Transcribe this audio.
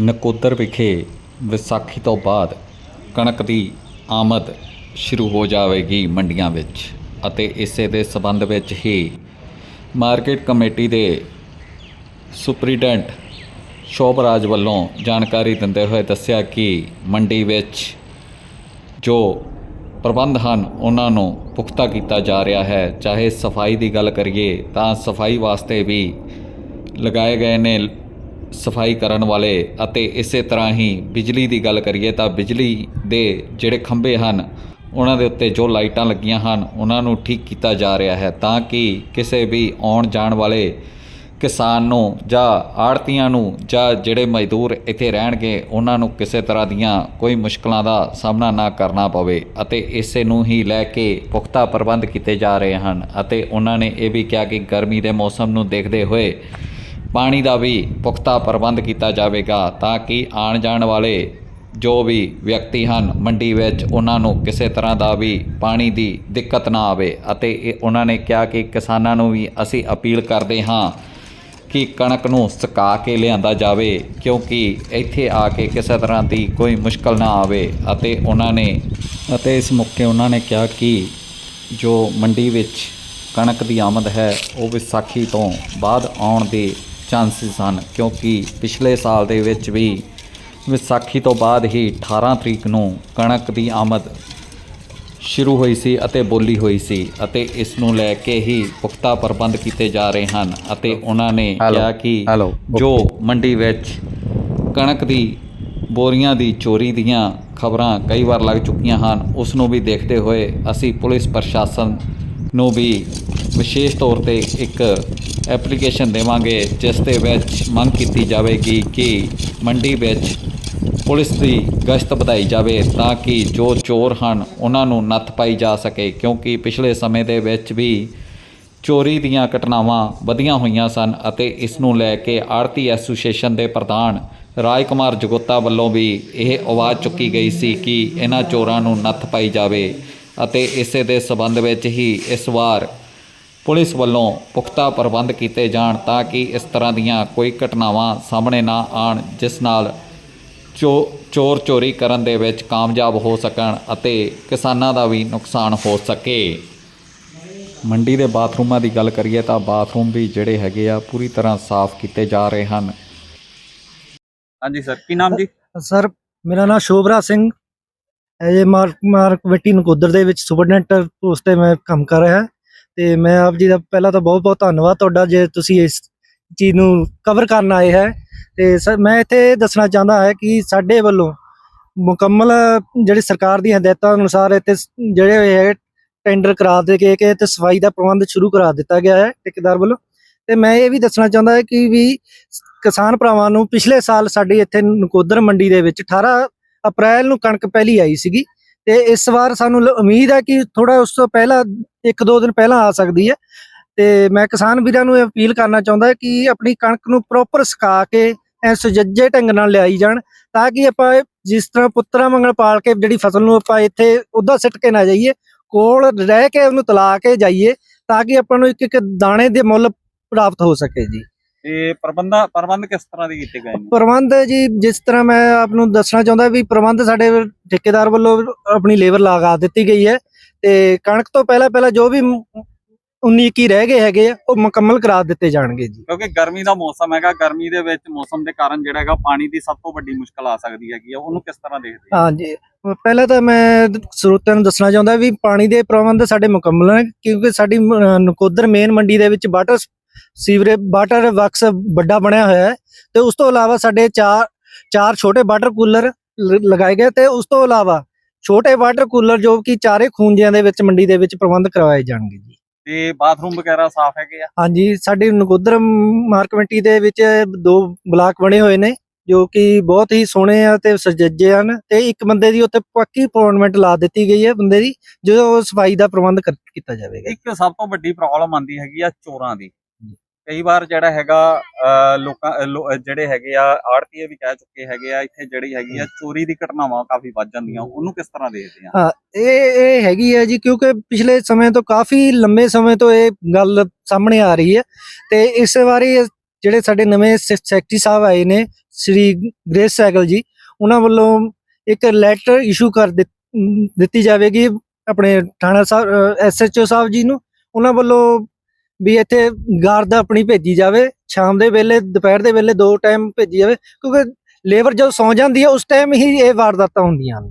ਨਕੋਦਰ ਵਿਖੇ ਵਿਸਾਖੀ ਤੋਂ ਬਾਅਦ ਕਣਕ ਦੀ ਆਮਦ ਸ਼ੁਰੂ ਹੋ ਜਾਵੇਗੀ ਮੰਡੀਆਂ ਵਿੱਚ ਅਤੇ ਇਸੇ ਦੇ ਸਬੰਧ ਵਿੱਚ ਹੀ ਮਾਰਕੀਟ ਕਮੇਟੀ ਦੇ ਸੁਪਰੀਡੈਂਟ ਸ਼ੋਭਰਾਜ ਵੱਲੋਂ ਜਾਣਕਾਰੀ ਦਿੰਦੇ ਹੋਏ ਦੱਸਿਆ ਕਿ ਮੰਡੀ ਵਿੱਚ ਜੋ ਪ੍ਰਬੰਧ ਹਨ, ਉਹਨਾਂ ਨੂੰ ਪੁਖਤਾ ਕੀਤਾ ਜਾ ਰਿਹਾ ਹੈ। ਚਾਹੇ ਸਫ਼ਾਈ ਦੀ ਗੱਲ ਕਰੀਏ ਤਾਂ ਸਫ਼ਾਈ ਵਾਸਤੇ ਵੀ ਲਗਾਏ ਗਏ ਨੇ ਸਫ਼ਾਈ ਕਰਨ ਵਾਲੇ ਅਤੇ ਇਸੇ ਤਰ੍ਹਾਂ ਹੀ ਬਿਜਲੀ ਦੀ ਗੱਲ ਕਰੀਏ ਤਾਂ ਬਿਜਲੀ ਦੇ ਜਿਹੜੇ ਖੰਭੇ ਹਨ, ਉਹਨਾਂ ਦੇ ਉੱਤੇ ਜੋ ਲਾਈਟਾਂ ਲੱਗੀਆਂ ਹਨ, ਉਹਨਾਂ ਨੂੰ ਠੀਕ ਕੀਤਾ ਜਾ ਰਿਹਾ ਹੈ ਤਾਂ ਕਿ ਕਿਸੇ ਵੀ ਆਉਣ ਜਾਣ ਵਾਲੇ ਕਿਸਾਨ ਨੂੰ ਜਾਂ ਆੜਤੀਆਂ ਨੂੰ ਜਾਂ ਜਿਹੜੇ ਮਜ਼ਦੂਰ ਇੱਥੇ ਰਹਿਣਗੇ, ਉਹਨਾਂ ਨੂੰ ਕਿਸੇ ਤਰ੍ਹਾਂ ਦੀਆਂ ਕੋਈ ਮੁਸ਼ਕਲਾਂ ਦਾ ਸਾਹਮਣਾ ਨਾ ਕਰਨਾ ਪਵੇ ਅਤੇ ਇਸੇ ਨੂੰ ਹੀ ਲੈ ਕੇ ਪੁਖਤਾ ਪ੍ਰਬੰਧ ਕੀਤੇ ਜਾ ਰਹੇ ਹਨ ਅਤੇ ਉਹਨਾਂ ਨੇ ਇਹ ਵੀ ਕਿਹਾ ਕਿ ਗਰਮੀ ਦੇ ਮੌਸਮ ਨੂੰ ਦੇਖਦੇ ਹੋਏ ਪਾਣੀ ਦਾ ਵੀ ਪੁਖਤਾ ਪ੍ਰਬੰਧ ਕੀਤਾ ਜਾਵੇਗਾ ਤਾਂ ਕਿ ਆਉਣ ਜਾਣ ਵਾਲੇ ਜੋ ਵੀ ਵਿਅਕਤੀ ਹਨ ਮੰਡੀ ਵਿੱਚ ਉਹਨਾਂ ਨੂੰ ਕਿਸੇ ਤਰ੍ਹਾਂ ਦਾ ਵੀ ਪਾਣੀ ਦੀ ਦਿੱਕਤ ਨਾ ਆਵੇ ਅਤੇ ਇਹ ਉਹਨਾਂ ਨੇ ਕਿਹਾ ਕਿ ਕਿਸਾਨਾਂ ਨੂੰ ਵੀ ਅਸੀਂ ਅਪੀਲ ਕਰਦੇ ਹਾਂ ਕਿ ਕਣਕ ਨੂੰ ਸੁਕਾ ਕੇ ਲਿਆਂਦਾ ਜਾਵੇ ਕਿਉਂਕਿ ਇੱਥੇ ਆ ਕੇ ਕਿਸੇ ਤਰ੍ਹਾਂ ਦੀ ਕੋਈ ਮੁਸ਼ਕਲ ਨਾ ਆਵੇ ਅਤੇ ਉਹਨਾਂ ਨੇ ਅਤੇ ਇਸ ਮੌਕੇ ਉਹਨਾਂ ਨੇ ਕਿਹਾ ਕਿ ਜੋ ਮੰਡੀ ਵਿੱਚ ਕਣਕ ਦੀ ਆਮਦ ਹੈ ਉਹ ਵਿਸਾਖੀ ਤੋਂ ਬਾਅਦ ਆਉਣ ਦੇ ਚਾਂਸਸ ਹਨ ਕਿਉਂਕਿ ਪਿਛਲੇ ਸਾਲ ਦੇ ਵਿੱਚ ਵੀ ਵਿਸਾਖੀ ਤੋਂ ਬਾਅਦ ਹੀ 18 ਤਰੀਕ ਨੂੰ ਕਣਕ ਦੀ ਆਮਦ ਸ਼ੁਰੂ ਹੋਈ ਸੀ ਅਤੇ ਬੋਲੀ ਹੋਈ ਸੀ ਅਤੇ ਇਸ ਨੂੰ ਲੈ ਕੇ ਹੀ ਪੁਖਤਾ ਪ੍ਰਬੰਧ ਕੀਤੇ ਜਾ ਰਹੇ ਹਨ ਅਤੇ ਉਹਨਾਂ ਨੇ ਕਿਹਾ ਕਿ ਜੋ ਮੰਡੀ ਵਿੱਚ ਕਣਕ ਦੀ ਬੋਰੀਆਂ ਦੀ ਚੋਰੀ ਦੀਆਂ ਖਬਰਾਂ ਕਈ ਵਾਰ ਲੱਗ ਚੁੱਕੀਆਂ ਹਨ ਉਸ ਨੂੰ ਵੀ ਦੇਖਦੇ ਹੋਏ ਅਸੀਂ ਪੁਲਿਸ ਪ੍ਰਸ਼ਾਸਨ ਨੂੰ ਵੀ ਵਿਸ਼ੇਸ਼ ਤੌਰ ਤੇ ਇੱਕ ਐਪਲੀਕੇਸ਼ਨ ਦੇਵਾਂਗੇ, ਜਿਸ ਦੇ ਵਿੱਚ ਮੰਗ ਕੀਤੀ ਜਾਵੇਗੀ ਕਿ ਮੰਡੀ ਵਿੱਚ ਪੁਲਿਸ ਦੀ ਗਸ਼ਤ ਵਧਾਈ ਜਾਵੇ ਤਾਂ ਕਿ ਜੋ ਚੋਰ ਹਨ, ਉਹਨਾਂ ਨੂੰ ਨੱਥ ਪਾਈ ਜਾ ਸਕੇ, ਕਿਉਂਕਿ ਪਿਛਲੇ ਸਮੇਂ ਦੇ ਵਿੱਚ ਵੀ ਚੋਰੀ ਦੀਆਂ ਘਟਨਾਵਾਂ ਵਧੀਆਂ ਹੋਈਆਂ ਸਨ ਅਤੇ ਇਸ ਨੂੰ ਲੈ ਕੇ ਆੜਤੀ ਐਸੋਸੀਏਸ਼ਨ ਦੇ ਪ੍ਰਧਾਨ ਰਾਜ ਕੁਮਾਰ ਜਗੋਤਾ ਵੱਲੋਂ ਵੀ ਇਹ ਆਵਾਜ਼ ਚੁੱਕੀ ਗਈ ਸੀ ਕਿ ਇਹਨਾਂ ਚੋਰਾਂ ਨੂੰ ਨੱਥ ਪਾਈ ਜਾਵੇ ਅਤੇ ਇਸੇ ਦੇ ਸਬੰਧ ਵਿੱਚ ਹੀ ਇਸ ਵਾਰ ਪੁਲਿਸ ਵੱਲੋਂ ਪੁਖਤਾ ਪ੍ਰਬੰਧ ਕੀਤੇ ਜਾਣ ਤਾਂ ਕਿ ਇਸ ਤਰ੍ਹਾਂ ਦੀਆਂ ਕੋਈ ਘਟਨਾਵਾਂ ਸਾਹਮਣੇ ਨਾ ਆਣ ਜਿਸ ਨਾਲ ਚੋ ਚੋਰ ਚੋਰੀ ਕਰਨ ਦੇ ਵਿੱਚ ਕਾਮਯਾਬ ਹੋ ਸਕਣ ਅਤੇ ਕਿਸਾਨਾਂ ਦਾ ਵੀ ਨੁਕਸਾਨ ਹੋ ਸਕੇ। ਮੰਡੀ ਦੇ ਬਾਥਰੂਮਾਂ ਦੀ ਗੱਲ ਕਰੀਏ ਤਾਂ ਬਾਥਰੂਮ ਵੀ ਜਿਹੜੇ ਹੈਗੇ ਆ ਪੂਰੀ ਤਰ੍ਹਾਂ ਸਾਫ਼ ਕੀਤੇ ਜਾ ਰਹੇ ਹਨ। ਹਾਂਜੀ ਸਰ ਕੀ ਨਾਮ ਜੀ? ਸਰ ਮੇਰਾ ਨਾਮ ਸ਼ੋਭਰਾ ਸਿੰਘ। ਇਹ ਮਾਰਕ ਮਾਰਕ ਕਮੇਟੀ ਨਕੋਦਰ ਦੇ ਵਿੱਚ ਸੁਪਰਡੈਂਟ ਪੋਸਟ ਤੇ ਮੈਂ ਕੰਮ ਕਰ ਰਿਹਾ। ਤੇ ਮੈਂ ਆਪ ਜੀ ਦਾ ਪਹਿਲਾਂ ਤਾਂ ਬਹੁਤ ਬਹੁਤ ਧੰਨਵਾਦ ਤੁਹਾਡਾ ਜੇ ਤੁਸੀਂ ਇਸ ਚੀਜ਼ ਨੂੰ ਕਵਰ ਕਰਨ ਆਏ ਹੈ। ਤੇ ਸਰ ਮੈਂ ਇੱਥੇ ਇਹ ਦੱਸਣਾ ਚਾਹੁੰਦਾ ਹੈ ਕਿ ਸਾਡੇ ਵੱਲੋਂ ਮੁਕੰਮਲ ਜਿਹੜੀ ਸਰਕਾਰ ਦੀ ਹਦਾਇਤਾਂ ਅਨੁਸਾਰ ਇੱਥੇ ਜਿਹੜੇ ਹੋਏ ਹੈ, ਟੈਂਡਰ ਕਰਾ ਦੇ ਕੇ ਕਿ ਤੇ ਸਫ਼ਾਈ ਦਾ ਪ੍ਰਬੰਧ ਸ਼ੁਰੂ ਕਰਾ ਦਿੱਤਾ ਗਿਆ ਹੈ ਠੇਕੇਦਾਰ ਵੱਲੋਂ। ਤੇ ਮੈਂ ਇਹ ਵੀ ਦੱਸਣਾ ਚਾਹੁੰਦਾ ਹਾਂ ਕਿ ਵੀ ਕਿਸਾਨ ਭਰਾਵਾਂ ਨੂੰ ਪਿਛਲੇ ਸਾਲ ਸਾਡੀ ਇੱਥੇ ਨਕੋਦਰ ਮੰਡੀ ਦੇ ਵਿੱਚ 18 ਅਪ੍ਰੈਲ ਨੂੰ ਕਣਕ ਪਹਿਲੀ ਆਈ ਸੀਗੀ। ਤੇ ਇਸ ਵਾਰ ਸਾਨੂੰ ਉਮੀਦ ਹੈ ਕਿ ਥੋੜਾ ਉਸ ਤੋਂ ਪਹਿਲਾਂ, ਇੱਕ ਦੋ ਦਿਨ ਪਹਿਲਾਂ ਆ ਸਕਦੀ ਹੈ। ਤੇ ਮੈਂ ਕਿਸਾਨ ਵੀਰਾਂ ਨੂੰ ਇਹ ਅਪੀਲ ਕਰਨਾ ਚਾਹੁੰਦਾ ਕਿ ਆਪਣੀ ਕਣਕ ਨੂੰ ਪ੍ਰੋਪਰ ਸੁਕਾ ਕੇ ਐ ਸੁਜੱਜੇ ਢੰਗ ਨਾਲ ਲਿਆਈ ਜਾਣ ਤਾਂ ਕਿ ਆਪਾਂ ਜਿਸ ਤਰ੍ਹਾਂ ਪੁੱਤਰਾ ਮੰਗਲ ਪਾਲ ਕੇ ਜਿਹੜੀ ਫਸਲ ਨੂੰ ਆਪਾਂ ਇੱਥੇ ਉਦਾਂ ਸਿੱਟ ਕੇ ਨਾ ਜਾਈਏ, ਕੋਲ ਰਹਿ ਕੇ ਉਹਨੂੰ ਤਲਾ ਕੇ ਜਾਈਏ ਤਾਂ ਕਿ ਆਪਾਂ ਨੂੰ ਇੱਕ ਇੱਕ ਦਾਣੇ ਦੇ ਮੁੱਲ ਪ੍ਰਾਪਤ ਹੋ ਸਕੇ ਜੀ। ਇਹ ਪ੍ਰਬੰਧਾ ਪ੍ਰਬੰਧ ਕਿਸ ਤਰ੍ਹਾਂ ਦੇ ਕੀਤੇ ਗਏ ਨੇ? ਪ੍ਰਬੰਧ ਜੀ ਜਿਸ ਤਰ੍ਹਾਂ ਮੈਂ ਆਪ ਨੂੰ ਦੱਸਣਾ ਚਾਹੁੰਦਾ ਵੀ ਪ੍ਰਬੰਧ ਸਾਡੇ ਠੇਕੇਦਾਰ ਵੱਲੋਂ ਆਪਣੀ ਲੇਬਰ ਲਗਾ ਦਿੱਤੀ ਗਈ ਹੈ ਤੇ ਕਣਕ ਤੋਂ ਪਹਿਲਾਂ ਪਹਿਲਾਂ ਜੋ ਵੀ 19 21 ਰਹਿ ਗਏ ਹੈਗੇ ਆ ਉਹ ਮੁਕੰਮਲ ਕਰਾ ਦਿੱਤੇ ਜਾਣਗੇ ਜੀ। ਕਿਉਂਕਿ ਗਰਮੀ ਦਾ ਮੌਸਮ ਹੈਗਾ ਗਰਮੀ ਦੇ ਵਿੱਚ ਮੌਸਮ ਦੇ ਕਾਰਨ ਜਿਹੜਾ ਹੈਗਾ ਪਾਣੀ ਦੀ ਸਭ ਤੋਂ ਵੱਡੀ ਮੁਸ਼ਕਲ ਆ ਸਕਦੀ ਹੈਗੀ ਆ। ਉਹਨੂੰ ਕਿਸ ਤਰ੍ਹਾਂ ਦੇਖਦੇ ਆ ਹਾਂਜੀ ਪਹਿਲਾਂ ਤਾਂ ਮੈਂ ਸਰੋਤਿਆਂ ਨੂੰ ਦੱਸਣਾ ਚਾਹੁੰਦਾ ਵੀ ਪਾਣੀ ਦੇ ਪ੍ਰਬੰਧ ਸਾਡੇ ਮੁਕੰਮਲ ਹਨ ਕਿਉਂਕਿ ਸਾਡੀ ਨਕੋਦਰ ਮੇਨ ਮੰਡੀ ਦੇ ਵਿੱਚ ਵਾਟਰ ਸੀਵਰੇਜ ਵਾਟਰ ਵਰਕਸ ਵੱਡਾ ਬਣਿਆ ਹੋਇਆ ਹੈ ਤੇ ਉਸ ਤੋਂ ਇਲਾਵਾ ਸਾਡੇ ਚਾਰ ਚਾਰ ਛੋਟੇ ਵਾਟਰ ਕੂਲਰ ਲਗਾਏ ਗਏ ਤੇ ਉਸ ਤੋਂ ਇਲਾਵਾ ਛੋਟੇ ਵਾਟਰ ਕੂਲਰ ਜੋ ਕਿ ਚਾਰੇ ਖੂੰਜਿਆਂ ਦੇ ਵਿੱਚ ਮੰਡੀ ਦੇ ਵਿੱਚ ਪ੍ਰਬੰਧ ਕਰਵਾਏ ਜਾਣਗੇ ਜੀ। ਤੇ ਬਾਥਰੂਮ ਵਗੈਰਾ ਸਾਫ਼ ਹੈਗੇ ਆ? ਹਾਂਜੀ ਸਾਡੀ ਨਕੋਦਰ ਮਾਰਕ ਕਮੇਟੀ ਦੇ ਵਿੱਚ ਦੋ ਬਲਾਕ ਬਣੇ ਹੋਏ ਨੇ ਜੋ ਕਿ ਬਹੁਤ ਹੀ ਸੋਹਣੇ ਆ ਤੇ ਸੁਚੱਜੇ ਹਨ ਤੇ ਇੱਕ ਬੰਦੇ ਦੀ ਉੱਤੇ ਪੱਕੀ ਅਪਾਇੰਟਮੈਂਟ ਲਾ ਦਿੱਤੀ ਗਈ ਹੈ ਬੰਦੇ ਦੀ ਜੋ ਸਫ਼ਾਈ ਦਾ ਪ੍ਰਬੰਧ ਕੀਤਾ ਜਾਵੇਗਾ। ਇੱਕ ਸਭ ਤੋਂ ਵੱਡੀ ਪ੍ਰੋਬਲਮ ਆਂਦੀ ਹੈਗੀ ਆ ਚੋਰਾਂ ਦੀ। ਕਈ ਵਾਰ ਜਿਹੜਾ ਹੈਗਾ ਲੋਕਾਂ ਜਿਹੜੇ ਹੈਗੇ ਆ, ਆੜਤੀਏ ਵੀ ਕਹਿ ਚੁੱਕੇ ਹੈਗੇ ਆ, ਇੱਥੇ ਜਿਹੜੀ ਹੈਗੀ ਆ, ਚੋਰੀ ਦੀ ਘਟਨਾਵਾਂ ਕਾਫੀ ਵੱਧ ਜਾਂਦੀਆਂ। ਉਹਨੂੰ ਕਿਸ ਤਰ੍ਹਾਂ ਦੇਖਦੇ ਆ? ਇਹ ਇਹ ਹੈਗੀ ਹੈ ਜੀ, ਕਿਉਂਕਿ ਪਿਛਲੇ ਸਮੇਂ ਤੋਂ ਕਾਫੀ ਲੰਬੇ ਸਮੇਂ ਤੋਂ ਇਹ ਗੱਲ ਸਾਹਮਣੇ ਆ ਰਹੀ ਹੈ। ਤੇ ਇਸ ਵਾਰੀ ਜਿਹੜੇ ਸਾਡੇ ਨਵੇਂ ਸੈਕਟਰੀ ਸਾਹਿਬ ਆਏ ਨੇ, ਸ੍ਰੀ ਗ੍ਰੇਸ ਸੈਗਲ ਜੀ, ਉਹਨਾਂ ਵੱਲੋਂ ਇੱਕ ਲੈਟਰ ਇਸ਼ੂ ਕਰ ਦਿੱਤੀ ਜਾਵੇਗੀ। ਆਪਣੇ ਥਾਣਾ ਸਾਹਿਬ ਐਸਐਚਓ ਸਾਹਿਬ ਜੀ ਨੂੰ, ਉਹਨਾਂ ਵੱਲੋਂ ਵੀ ਇੱਥੇ ਗਾਰਦ ਆਪਣੀ ਭੇਜੀ ਜਾਵੇ, ਸ਼ਾਮ ਦੇ ਵੇਲੇ, ਦੁਪਹਿਰ ਦੇ ਵੇਲੇ ਦੋ ਟਾਈਮ ਭੇਜੀ ਜਾਵੇ, ਕਿਉਂਕਿ ਲੇਬਰ ਜਦੋਂ ਸੌਂ ਜਾਂਦੀ ਹੈ, ਉਸ ਟਾਈਮ ਹੀ ਇਹ ਵਾਰਦਾਤਾਂ ਹੁੰਦੀਆਂ ਹਨ।